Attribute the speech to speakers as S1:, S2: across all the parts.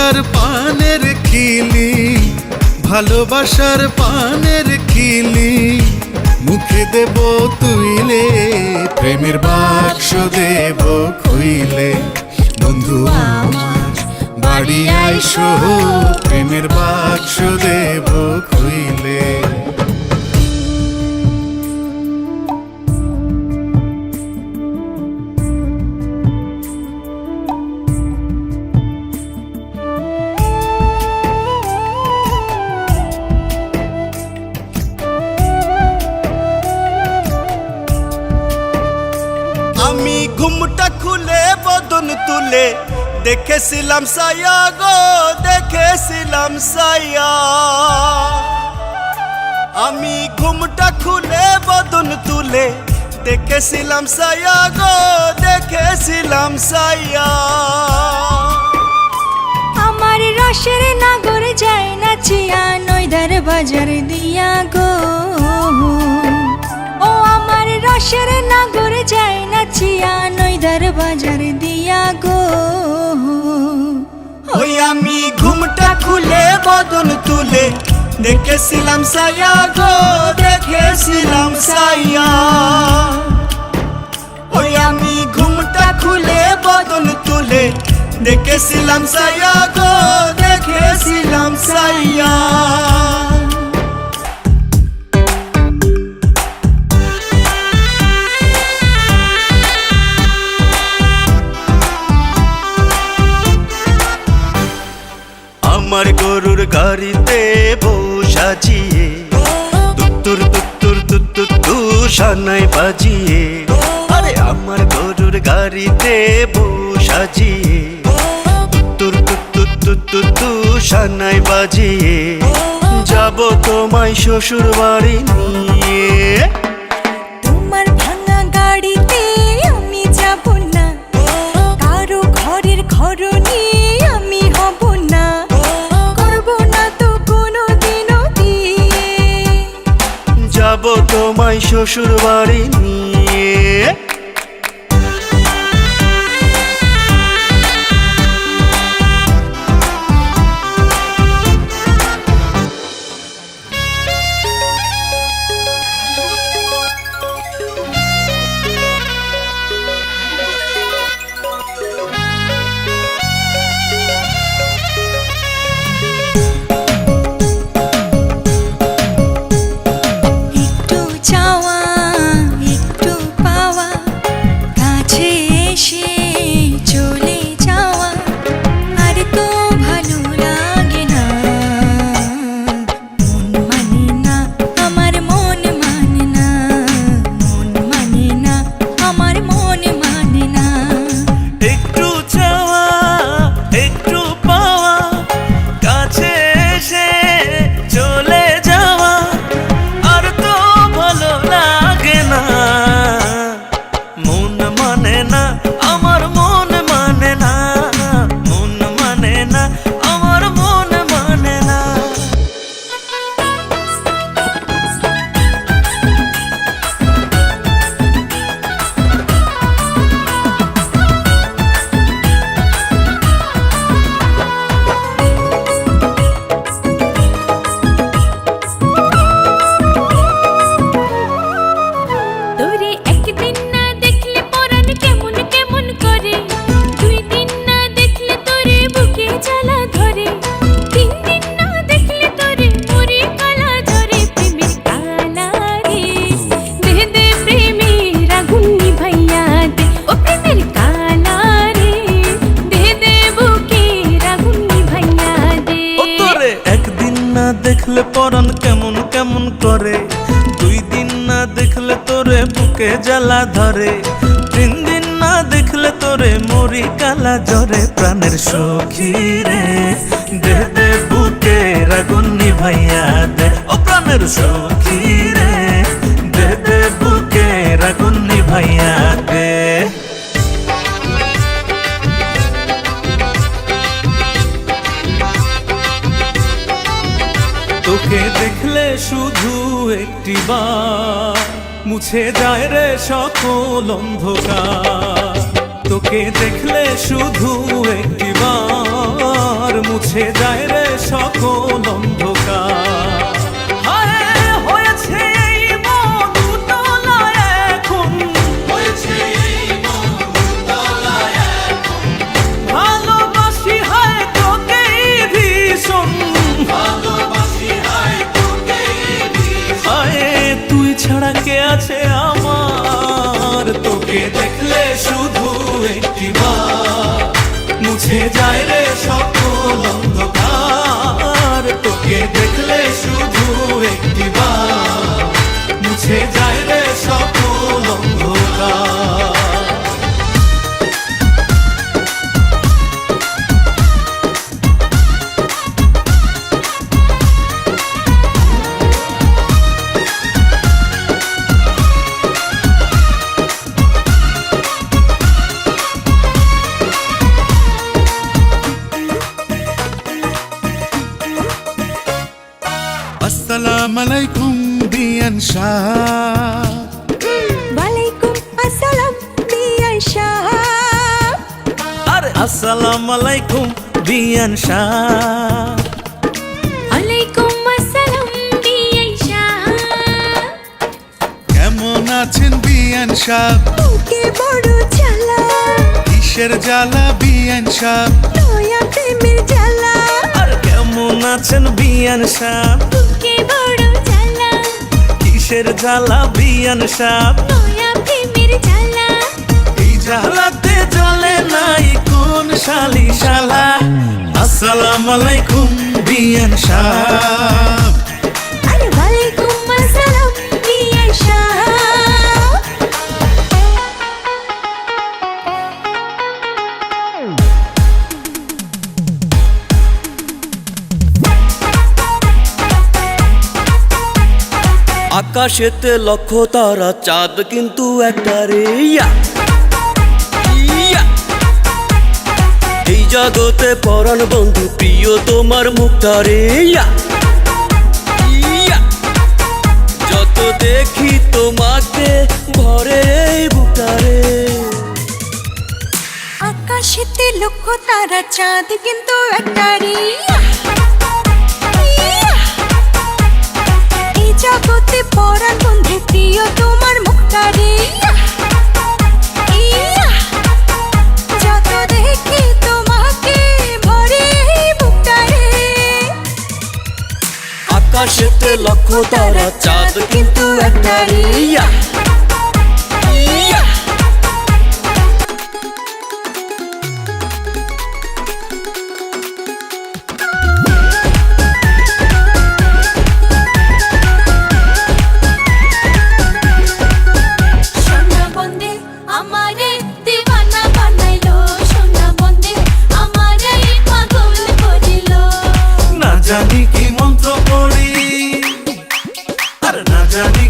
S1: ভালোবাসার পানের খিলি ভালোবাসার পানের খিলি মুখে দেব তুইলে, প্রেমের বাক্স দেব খুইলে। বন্ধু আমার, বাড়ি আইসো, প্রেমের বাক্স দেব খুইলে।
S2: আমি ঘুমটা খুলে বদন তুলে দেখেছিলাম সায়া গো, দেখেছিলাম সায়া আমি ঘুমটা খুলে বদন তুলে দেখেছিলাম সায়া গো, দেখেছিলাম সায়া
S3: আমার রসের নাগর যায় না চিয়া, নইদার বাজার দিয়া গো। ও আমার রসের নাগর যায় না চিয়া নইদার বাজার দিয়া গো।
S2: ওই আমি ঘুমটা খুলে, বদন তুলে দেখেছিলাম সায়া গো, দেখেছিলাম সায়া ওই আমি ঘুমটা খুলে, বদন তুলে দেখেছিলাম সায়া গো, দেখেছিলাম সায়া আমার গরুর গাড়িতে বউ সাজিয়ে তুত্তুর তুত্তুর তুত্তুর তু বাজিয়ে। আরে আমার গরুর গাড়িতে বউ সাজিয়ে তুত্তুর তুত্তুর তুত্তুর তু বাজিয়ে। যাব তোমায় শ্বশুর বাড়ি নিয়ে। শ্বশুর বাড়ি নিয়ে।
S4: দেখলে পরন কেমন কেমন করে? দুই দিন না দেখলে তোরে বুকে জ্বালা ধরে। তিন দিন না দেখলে তোরে মরি কালা
S5: জরে প্রাণের সখী রে, দে বুকে রাগুন নিভাইয়া দে। ও প্রাণের সখী রে শুধু একটি মুছে যায় রে সকল অন্ধকার। তোকে দেখলে শুধু একটি মুছে যায় রে সকল অন্ধকার। মুছে যায় রে সকল অন্ধকার। তোকে দেখলে শুধু একটি বার। মুছে যায় রে সকল অন্ধকার।
S1: আসসালাম আলাইকুম বিয়ান শাহ
S3: ওয়ালাইকুম আসসালাম বিয়ান শাহ
S5: আরে আসসালাম আলাইকুম বিয়ান শাহ
S4: আলাইকুম আসসালাম বিয়াই শাহ
S1: কেমন আছেন বিয়ান শাহ
S3: বুকে বড় জ্বালা।
S1: কিসের জ্বালা বিয়ান শাহ
S3: নয়া প্রেমের জ্বালা।
S5: আর কেমন আছেন বিয়ান শাহ কিসের জ্বালা বিয়ান
S4: সাপ?
S5: এই জ্বালাতে জ্বলে নাই কোন শালি শালা আসসালাম আলাইকুম বিয়ান শাহ
S2: আকাশেতে লক্ষ তারা, চাঁদ কিন্তু একটা রে। এই জগতে পরাণ বন্ধু, প্রিয় তোমার মুখটা রে, ইয়া। যত দেখি তোমাকে ভরে এই
S3: আকাশেতে লক্ষ তারা, চাঁদ কিন্তু একটা রে জগতে পরাণ বন্ধু প্রিয় তোমার মুখটা রে। যত দেখি তোমাকে ভরে বুকটা রে।
S2: আকাশেতে লক্ষ তারা, চাঁদ কিন্তু একটা রে।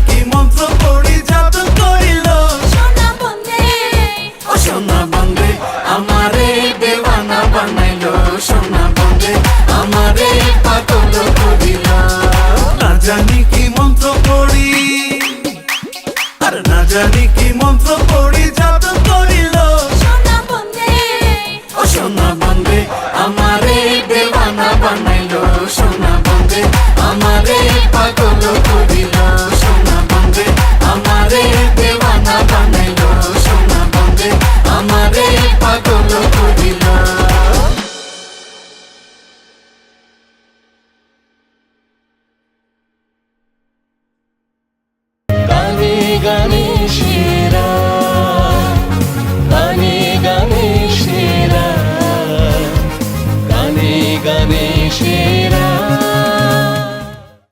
S5: কি মন্ত্র পড়ি জাদু করিল?
S4: সোনা বন্দে।
S5: ও সোনা বন্দে আমারে দেওয়ানা বানাইলো। সোনা বন্দে আমারে পাগল করিল। না জানি কি মন্ত্র পড়ি আর না জানি কি